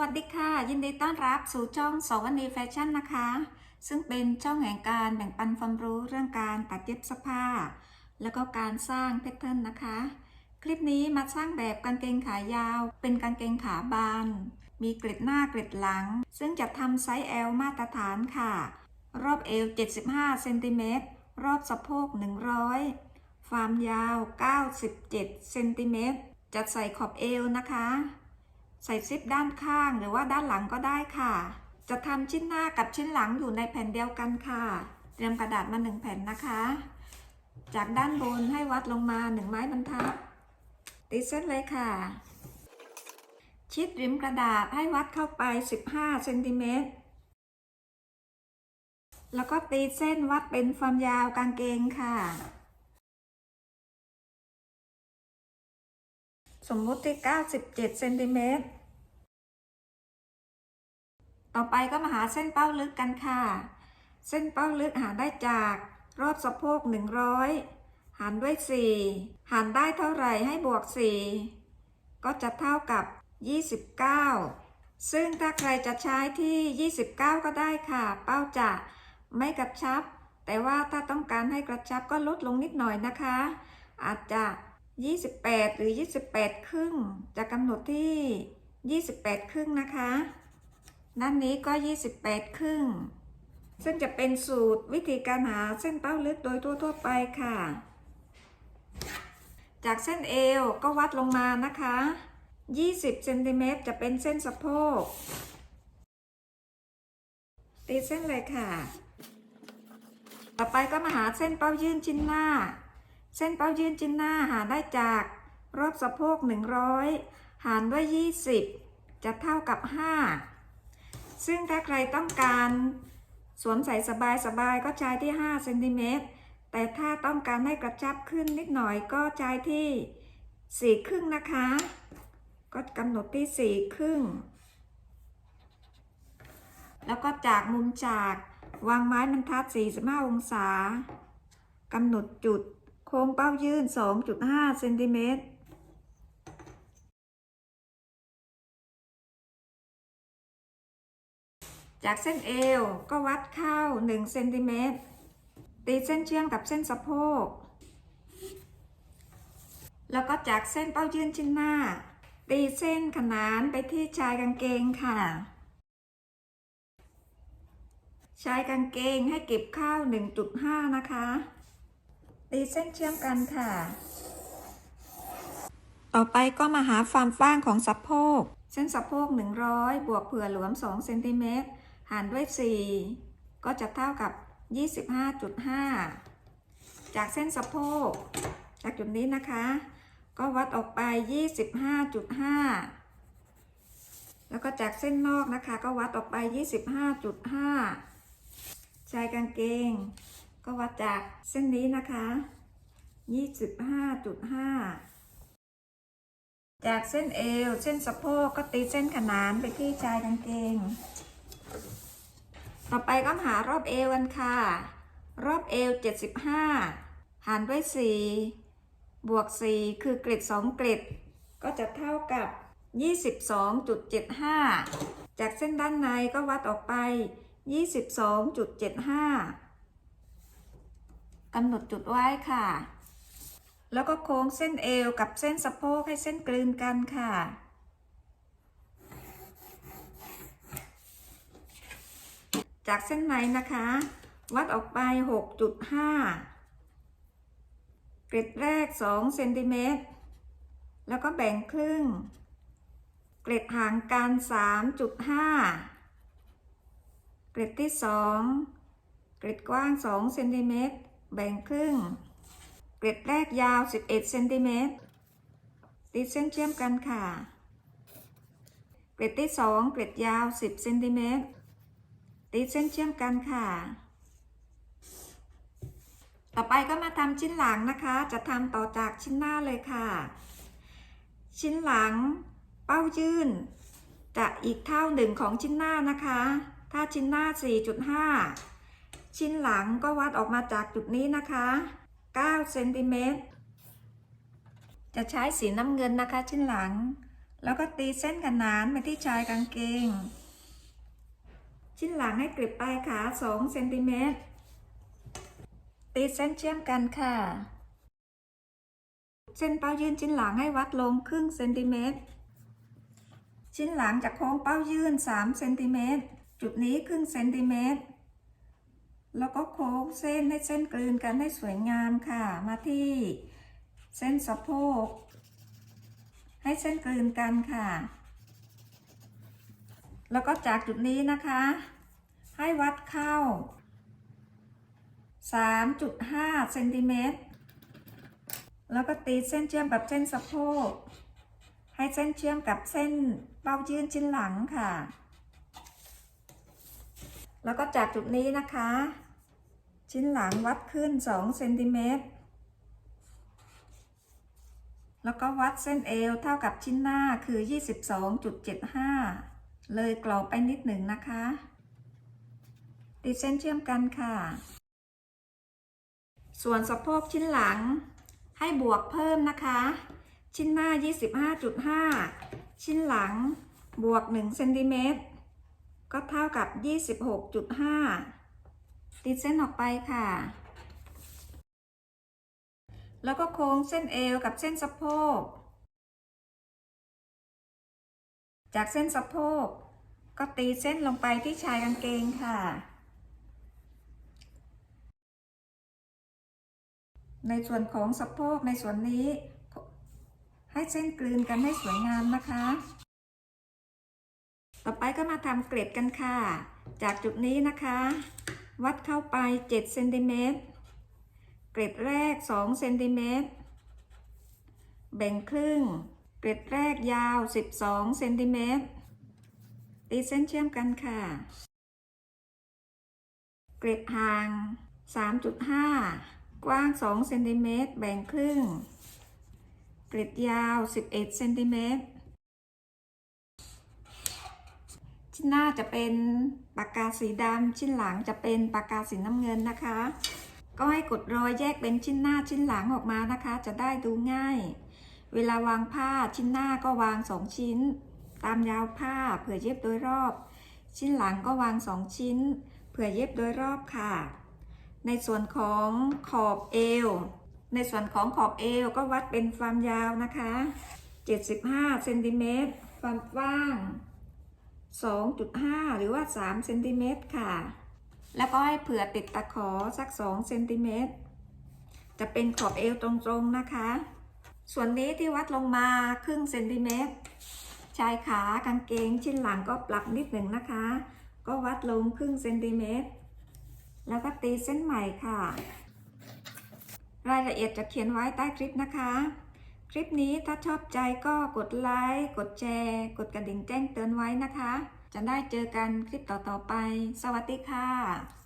วัสดีค่ะ ยินดีต้อนรับสู่ช่องสวนีแฟชั่นนะคะ ซึ่งเป็นช่องแห่งการแบ่งปันความรู้เรื่องการตัดเย็บเสื้อผ้า แล้วก็การสร้างแพทเทิร์นนะคะ คลิปนี้มาสร้างแบบกางเกงขายาว เป็นกางเกงขาบาน มีเกล็ดหน้าเกล็ดหลัง ซึ่งจะทำไซส์ L มาตรฐานค่ะ รอบเอว 75เซนติเมตรรอบสะโพก 100 ความยาว 97เซนติเมตรจัดใส่ขอบเอวนะคะ ใส่ซิปด้านข้างหรือว่าด้านหลังก็ได้ค่ะ จะทำชิ้นหน้ากับชิ้นหลังอยู่ในแผ่นเดียวกันค่ะ เตรียมกระดาษมาหนึ่งแผ่นนะคะ จากด้านบนให้วัดลงมาหนึ่งไม้บรรทัดตีเส้นเลยค่ะ ชิดริมกระดาษให้วัดเข้าไป 15เซนติเมตรแล้วก็ตีเส้นวัดเป็นความยาวกางเกงค่ะ มมุติที่97เซนติเมตร ต่อไปก็มาหาเส้นเป้าลึกกันค่ะ เส้นเป้าลึกหาได้จากรอบสะโพก 100 หารด้วย 4 หารได้เท่าไหร่ให้บวก 4 ก็จะเท่ากับ 29 ซึ่งถ้าใครจะใช้ที่ 29 ก็ได้ค่ะ เป้าจะไม่กระชับ แต่ว่าถ้าต้องการให้กระชับก็ลดลงนิดหน่อยนะคะ อาจจะ 28 หรือ 28 ครึ่ง จะกำหนดที่ 28 ครึ่งนะคะ ด้านนี้ก็ 28 ครึ่ง ซึ่งจะเป็นสูตรวิธีการหาเส้นเป้าลึกโดยทั่วๆไปค่ะ จากเส้นเอวก็วัดลงมานะคะ 20เซนติเมตรจะเป็นเส้นสะโพก ตีเส้นเลยค่ะ ต่อไปก็มาหาเส้นเป้ายื่นชิ้นหน้า เส้นเป้ายืนชิ้นหน้าหาได้จาก รอบสะโพก 100 หารด้วย 20 จะเท่ากับ 5 ซึ่งถ้าใครต้องการสวมใส่สบายๆก็ใช้ที่5เซนติเมตรแต่ถ้าต้องการให้กระชับขึ้นนิดหน่อยก็ใช้ที่ 4 ครึ่งนะคะ ก็กำหนดที่ 4 ครึ่ง แล้วก็จากมุมจากวางไม้บรรทัด 45 องศากำหนดจุด ค้งเป้ายื่น 2.5เซนติเมตรจากเส้นเอวก็วัดเข้า1เซนติเมตรตีเส้นเชื่อมกับเส้นสะโพก แล้วก็จากเส้นเป้ายื่นชิ้นหน้า ตีเส้นขนานไปที่ชายกางเกงค่ะ ชายกางเกงให้เก็บเข้า 1.5 นะคะ ตีเส้นเชื่อมกันค่ะ ต่อไปก็มาหาความฟ้างของสะโพก เส้นสะโพก 100 บวกเผื่อหลวม 2 เซนติเมตร หารด้วย 4 ก็จะเท่ากับ 25.5 จากเส้นสะโพก จากจุดนี้นะคะ ก็วัดออกไป 25.5 แล้วก็จากเส้นนอกนะคะ ก็วัดออกไป 25.5ชายกางเกง ก็วัดจากเส้นนี้นะคะ25.5 จากเส้นเอว เส้นสะโพกก็ตีเส้นขนานไปที่ชายกางเกง ต่อไปก็หารอบเอวกันค่ะ รอบเอว 75 หารด้วย 4 บวก 4 คือกริด2กริดก็จะเท่ากับ 22.75 จากเส้นด้านในก็วัดออกไป 22.75 กำหนดจุดไว้ค่ะ แล้วก็โค้งเส้นเอวกับเส้นสะโพกให้เส้นกลืนกันค่ะ จากเส้นในนะคะ วัดออกไป 6.5 เกรดแรก 2 เซนติเมตร แล้วก็แบ่งครึ่ง เกรดห่างกัน 3.5เกรดที่ 2 เกรดกว้าง 2 เซนติเมตร แบ่งครึ่ง เกรดแรกยาว 11เซนติเมตรตีเส้นเชื่อมกันค่ะ เกรดที่ 2 เกรดยาว 10เซนติเมตรตีเส้นเชื่อมกันค่ะ ต่อไปก็มาทำชิ้นหลังนะคะ จะทำต่อจากชิ้นหน้าเลยค่ะ ชิ้นหลังเป้ายื่น จะอีกเท่าหนึ่งของชิ้นหน้านะคะ ถ้าชิ้นหน้า 4.5 ชิ้นหลังก็วัดออกมาจากจุดนี้นะคะ9เซนติเมตรจะใช้สีน้ำเงินนะคะชิ้นหลัง แล้วก็ตีเส้นขนานไปที่ชายกางเกง ชิ้นหลังให้กริบปลายขา2เซนติเมตรตีเส้นเชื่อมกันค่ะ เส้นเป้ายื่นชิ้นหลังให้วัดลงครึ่งเซนติเมตร ชิ้นหลังจากโค้งเป้ายื่น3เซนติเมตร จุดนี้ครึ่งเซนติเมตร แล้วก็โค้งเส้นให้เส้นกลืนกันให้สวยงามค่ะ มาที่เส้นสะโพก ให้เส้นกลืนกันค่ะ แล้วก็จากจุดนี้นะคะ ให้วัดเข้า 3.5เซนติเมตร แล้วก็ตีเส้นเชื่อมกับเส้นสะโพก ให้เส้นเชื่อมกับเส้นเป้ายื่นชิ้นหลังค่ะแล้วก็จากจุดนี้นะคะ ชิ้นหลังวัดขึ้น2เซนติเมตร แล้วก็วัดเส้นเอวเท่ากับชิ้นหน้าคือ 22.75 เลยกรอบไปนิดหนึ่งนะคะตีเส้นเชื่อมกันค่ะ ส่วนสะโพกชิ้นหลังให้บวกเพิ่มนะคะ ชิ้นหน้า 25.5 ชิ้นหลังบวก1เซนติเมตรก็เท่ากับ 26.5 ติดเส้นออกไปค่ะ แล้วก็โค้งเส้นเอวกับเส้นสะโพก จากเส้นสะโพก ก็ตีเส้นลงไปที่ชายกางเกงค่ะ ในส่วนของสะโพกในส่วนนี้ ให้เส้นกลืนกันให้สวยงามนะคะ ต่อไปก็มาทำเกล็ดกันค่ะ จากจุดนี้นะคะ วัดเข้าไป7เซนติเมตรเกล็ดแรก2เซนติเมตรแบ่งครึ่ง เกล็ดแรกยาว 12เซนติเมตรตีเส้นเชื่อมกันค่ะ เกล็ดห่าง 3.5 กว้าง2เซนติเมตรแบ่งครึ่ง เกล็ดยาว 11เซนติเมตร ชิ้นหน้าจะเป็นปากกาสีดำชิ้นหลังจะเป็นปากกาสีน้ำเงินนะคะ ก็ให้กดรอยแยกเป็นชิ้นหน้าชิ้นหลังออกมานะคะ จะได้ดูง่าย เวลาวางผ้าชิ้นหน้าก็วางสองชิ้น ตามยาวผ้าเผื่อเย็บโดยรอบ ชิ้นหลังก็วางสองชิ้น เผื่อเย็บโดยรอบค่ะ ในส่วนของขอบเอว ในส่วนของขอบเอวก็วัดเป็นความยาวนะคะ 75เซนติเมตรความกว้าง 2.5 หรือว่า3เซนติเมตรค่ะ แล้วก็ให้เผื่อติดตะขอสัก2เซนติเมตร จะเป็นขอบเอวตรงๆนะคะ ส่วนนี้ที่วัดลงมาครึ่งเซนติเมตร ชายขากางเกงชิ้นหลังก็ปรับนิดหนึ่งนะคะ ก็วัดลงครึ่งเซนติเมตร แล้วก็ตีเส้นใหม่ค่ะ รายละเอียดจะเขียนไว้ใต้คลิปนะคะ คลิปนี้ถ้าชอบใจก็กดไลค์กดแชร์ กดกระดิ่งแจ้งเตือนไว้นะคะ จะได้เจอกันคลิปต่อๆไป สวัสดีค่ะ